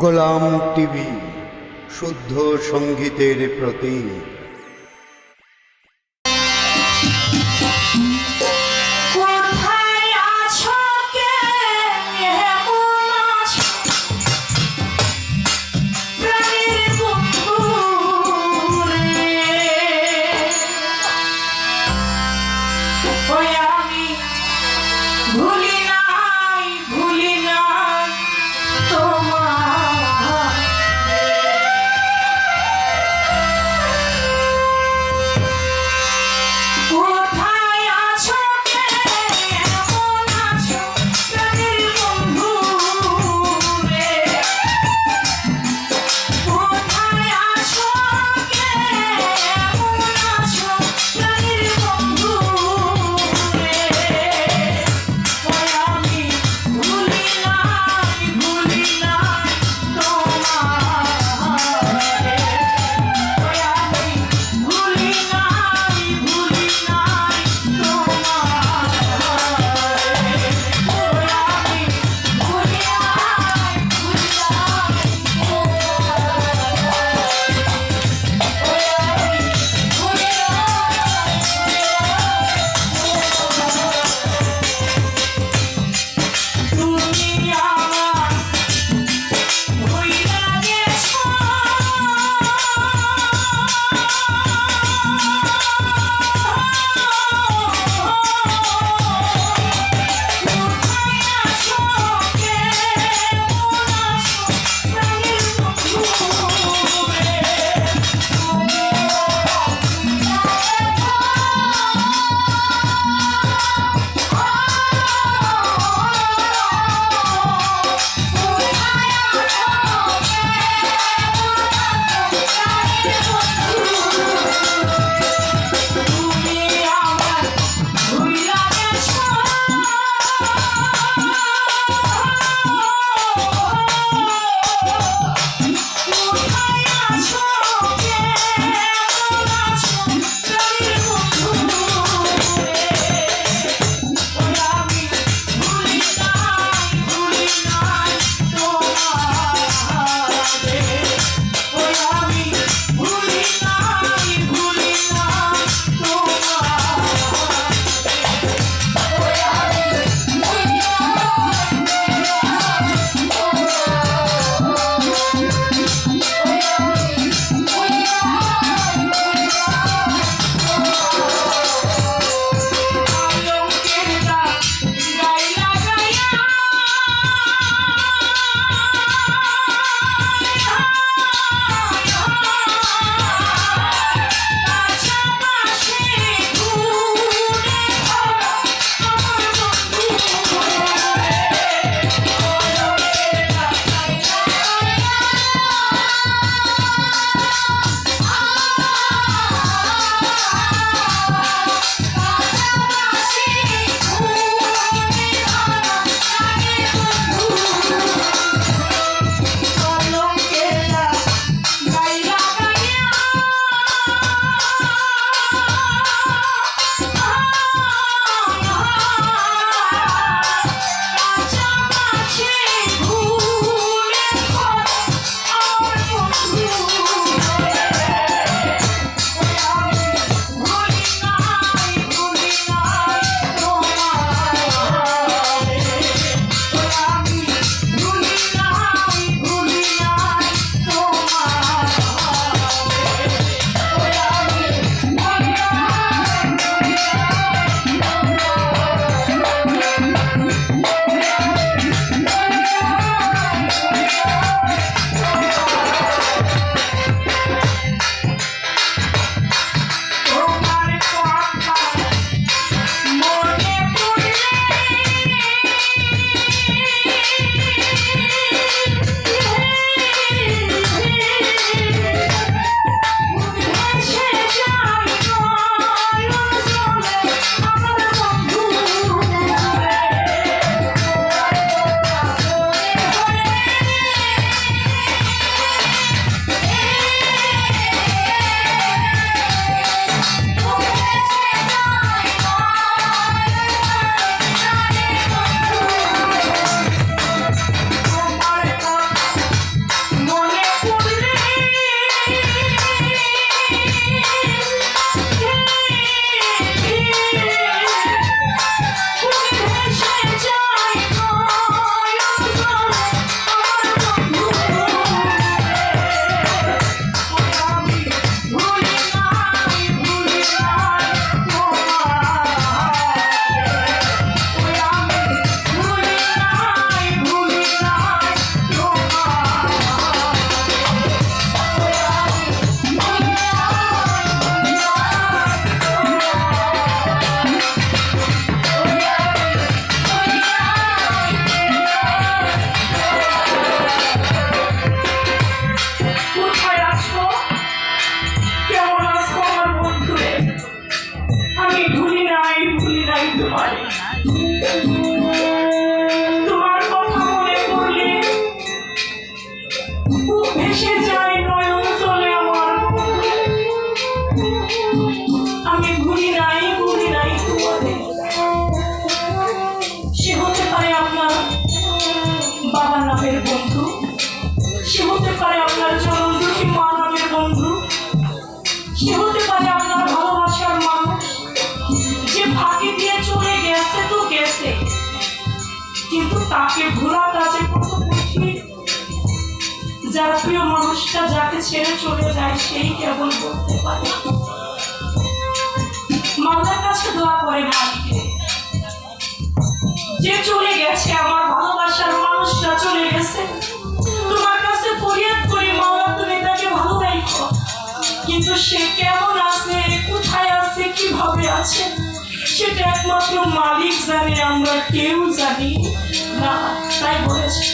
গোলাম TV শুদ্ধ সঙ্গীতের প্রতি। ভুলি Thank you. ছেড়ে চলে যায় সেই কেবল করতে পারে মাতার কাছে দোয়া করে মালিকে যে চলে গেছে, আমার ভালোবাসার মানুষটা চলে গেছে। তোমার কাছে ফরিয়াদ করি মাওলা, তুমি তাকে ভালো রাখো কিন্তু সে কেমন আছে, কোথায় আছে, কীভাবে আছে, সেটা একমাত্র মালিক জানে, আমরা কেউ জানি না। তাই বলেছে।